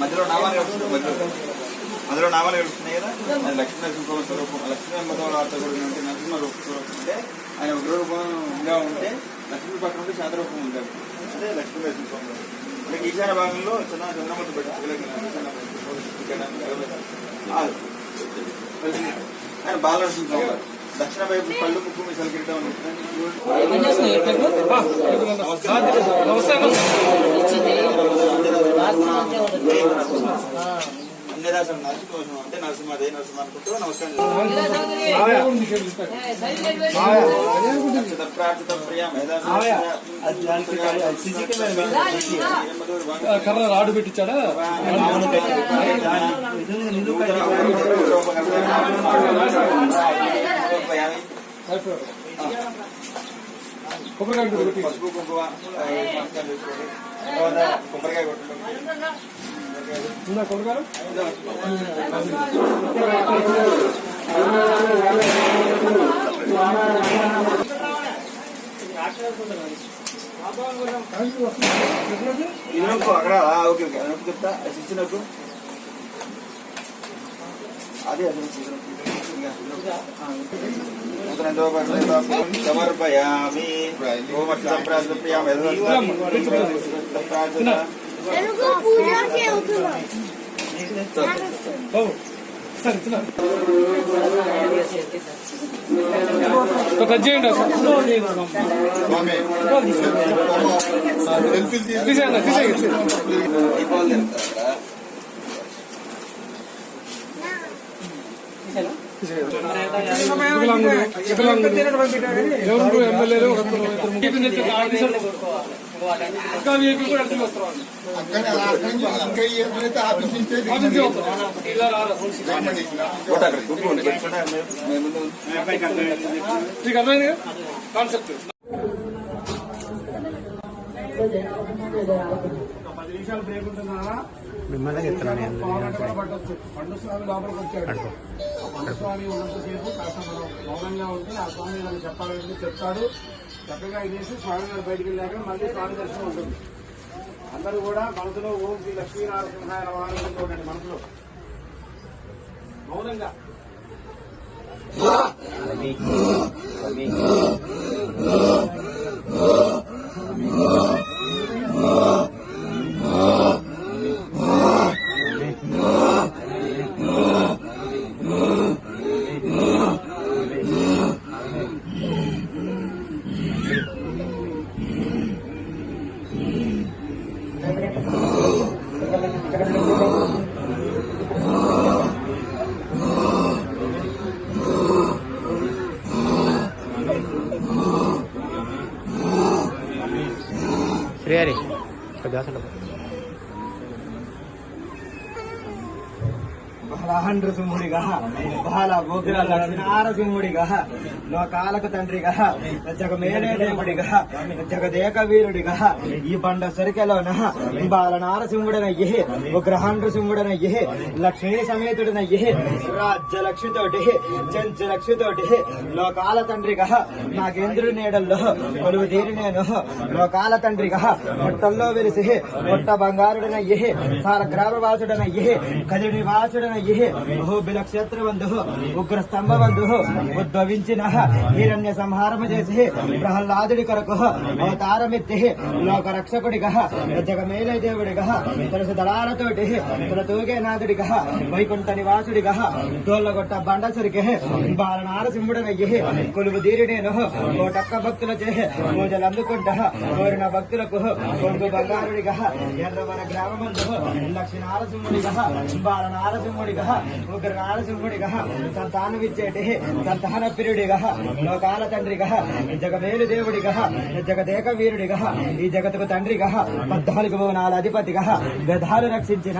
మధ్యలో నామాలు వస్తుంది మధ్యలో. మధ్యలో నామాలు కలుస్తున్నాయి కదా? అది లక్ష్మీ నరసింహ స్వరూపం. లక్ష్మీ అమ్మతో వార్త కూడా అంటే నరసింహ రూప స్వరూపం అంటే ఆయన ఉగ్రరూపంగా ఉంటే లక్ష్మీ పక్కన ఉంటే శాంతరూపం ఉంటాడు. అదే లక్ష్మీ నరసింహ మనకి ఈశాన్య భాగంలో చిన్న చంద్రమతి పెట్టి ఆయన బాలనరసింహ గారు. దక్షిణ వైపు కళ్ళు ముక్కు మీ సలికిరిటం అన్యదాసం నరసింహ అంటే నరసింహ అదే నరసింహ అనుకుంటూ నమస్కారం ప్రార్థిత ప్రియ కర్ర రాడు పెట్టించాడా? కొబ్బరికాయ పసుపు కుంకుమ కొబ్బరికాయ కొట్టడం ఉందా అక్కడ ఓకే ఓకే అది చెప్తా. శిష్యు నొక్కు అదే అదే సమర్పయామి. సరే తిన్నా ఒక కట్ చేయండి తీసేయండి తీసేయండి వికలాంగులు వికలాంగులు ఎవరు ఎమ్మెల్యేలు ఇంకా వీళ్ళు కూడా అర్థం వస్తారు మిమ్మల్ని చెప్తున్నాను స్వామి లోపలికి వచ్చాడు ఉన్నంతసేపు కాస్త మనం మౌనంగా ఉంటే ఆ స్వామి చెప్పాలంటే చెప్పాలని చెప్తాడు చక్కగా ఇదేసి స్వామి గారు బయటికి వెళ్ళాక మళ్ళీ స్వామి దర్శనం ఉంటుంది. అందరూ కూడా మనసులో ఓం శ్రీ లక్ష్మీనారాయణ వారు చూడండి మనసులో. మౌనంగా. ਆ ਰਹੀ ਪਜਾ ਸਲਾ బలహండ్రసింహుడిగా బాల భోగిర లక్ష్మీనారసింహుడిగా లోకాలకు తండ్రిగా జగమేలే దేవుడిగా జగదేక వీరుడిగా ఈ బండ సరికెలోన బాల నారసింహుడనయ్యి ఉగ్రహాండ్రసింహుడనయ్యి లక్ష్మీ సమేతుడనయ్యి రాజ్య లక్ష్మితోటి చెంచు లోకాల తండ్రిగా నాగేంద్రుడి నీడల్లో కొలువు తీరి నేను లోకాల తండ్రిగా పుట్టల్లో వెలిసి పుట్ట బంగారుడనయ్యి సార గ్రామవాసుడనయ్యి కది నివాసుడనయ్యి బహుబిల క్షేత్రబంధు ఉగ్ర స్తంభబంధు ఉద్భవించిన హిరణ్య సంహారము చేసి ప్రహ్లాదుడి కొరకు అవతారమెత్తి లోక రక్షకుడిగా జగమేలై దేవుడిగా తులసి దళాలతోటి తుల తూగే నాథుడిగా వైకుంఠ నివాసుడిగా దోళ్ళగొట్ట బండసుడికి బాల నారసింహుడనయ్యి కొలువు దీరి నేను కోటక్క భక్తులచే పూజలు అందుకుంటా కోరిన భక్తులకు కొంగు బంగారుడిగా ఎర్రవర గ్రామమందు లక్ష్మీ నారసింహుడిగా బాల నారసింహుడిగా ఉగ్ర నారసింహుడిగా సంతానమిచ్చేటి సంతాన ప్రియుడిగా లోకాల తండ్రిగా జగమేలు దేవుడిగా జగదేక వీరుడిగా ఈ జగతుకు తండ్రిగా పద్నాలుగు భువనాల అధిపతిగా వేదాలు రక్షించిన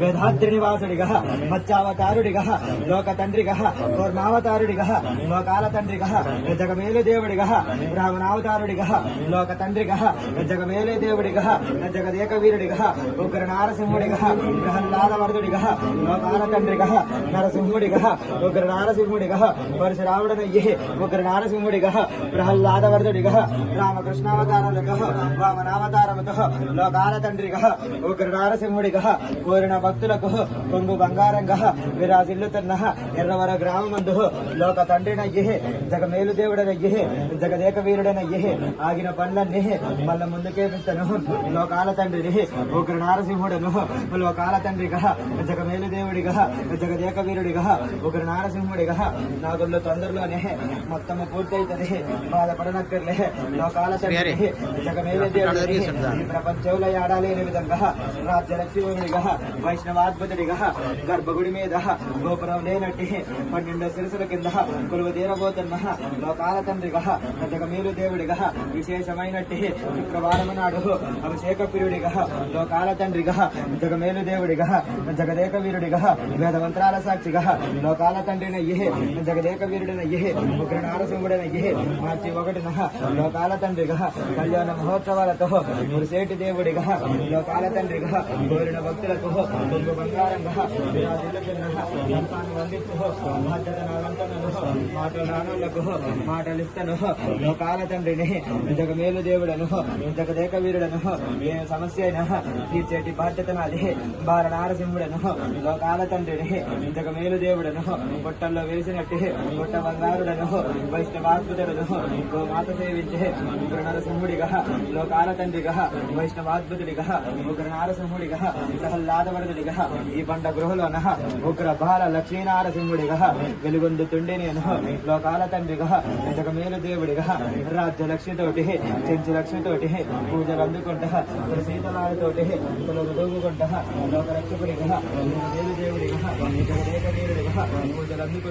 వేదాద్రి నివాసుడిగా మత్స్యావతారుడిగా లోక తండ్రిగా కూర్మావతారుడిగా లోకాల తండ్రిగా జగమేలు దేవుడిగా బ్రాహ్మణావతారుడిగా లోక తండ్రిగా జగమేలు దేవుడిగా జగదేక వీరుడిగా ఉగ్ర నారసింహుడిగా ప్రహ్లాద వరదుడిగా లోకాల రామచంద్రిక నరసింహుడిగా ఒకరు నారసింహుడిగా పరశురాముడనయ్యే ఒకరు నారసింహుడిగా ప్రహ్లాద వరదుడిగా రామకృష్ణావతారములుగా లోకాల తండ్రిగా ఒకరు నారసింహుడిగా కోరిన భక్తులకు కొంగు బంగారంగ విరాజిల్లుతున్న ఎర్రవర గ్రామమందు లోక తండ్రినయ్యే జగమేలు దేవుడనయ్యే జగదేక వీరుడనయ్యే ఆగిన పనులన్నీ మళ్ళ ముందుకేపిస్తాను లోకాల తండ్రిని ఒకరు నారసింహుడను లోకాల తండ్రిగా జగమేలు దేవుడిగా జగదేక వీరుడిగా ఉగ్ర నారసింహుడిగా నాగుల్లో తొందరలోనే మొత్తము పూర్తయితది. బాధపడనక్కర్లే. లోకాల జగమేలు దేవుడిని ఈ ప్రపంచంలో ఏడాలేని విధంగా రాజ్యలక్ష్మిగా వైష్ణవాద్భుతుడిగా గర్భగుడి మీద గోపురం లేనట్టి పన్నెండు శిరసుల కింద కొలువు తీరబోతున్న లోకాల తండ్రిగా జగమేలు దేవుడిగా విశేషమైనట్టి శుక్రవారం నాడు అభిషేక ప్రియుడిగా లోకాల తండ్రిగా జగమేలు దేవుడిగా జగదేక వీరుడిగా వేదమంత్రాల సాక్షిగా లోకాల తండ్రిన ఇహే జగదేక వీరుడిన ఇహే ఉగ్ర నారసింహుడనయ్యే మార్చి ఒకటిన లోకాల తండ్రిగా కళ్యాణ మహోత్సవాలతో మురిసేటి దేవుడిగా లోకాల తండ్రిగా కోరిన భక్తులకు కొంగు బంగారంగా మాటలు రానులకు మాటలిస్తను లోకాల తండ్రిని జగమేలు దేవుడను జగదేక వీరుడను ఏ సమస్య అయినా తీర్చేటి బాధ్యత నాది బాల నారసింహుడను లోకాల తండ్రి తండ్రిని మేలు దేవుడను పొట్టల్లో వేసినట్టే పొట్ట బంగారుడను వైష్ణవాద్భుతుడను మాత సేవించే ఇంకొక నరసింహుడిగా లోకాల తండ్రిగా వైష్ణవాద్భుతుడిగా ఉగ్ర నారసింహుడిగా ప్రహ్లాదవరదుడిగా ఈ బండ గృహలోన ఉగ్ర బాల లక్ష్మీనారసింహుడిగా వెలుగొందుతుండే నేను లోకాల తండ్రిగా ఇంతకు మేలు దేవుడిగా రాజ్య లక్ష్మితోటి చెంచు లక్ష్మితోటి పూజలు అందుకుంటా సీతలాలతోటి కులలు దూగుకుంటా లోక రక్షకుడిగా మేలు దేవుడిగా జగదేక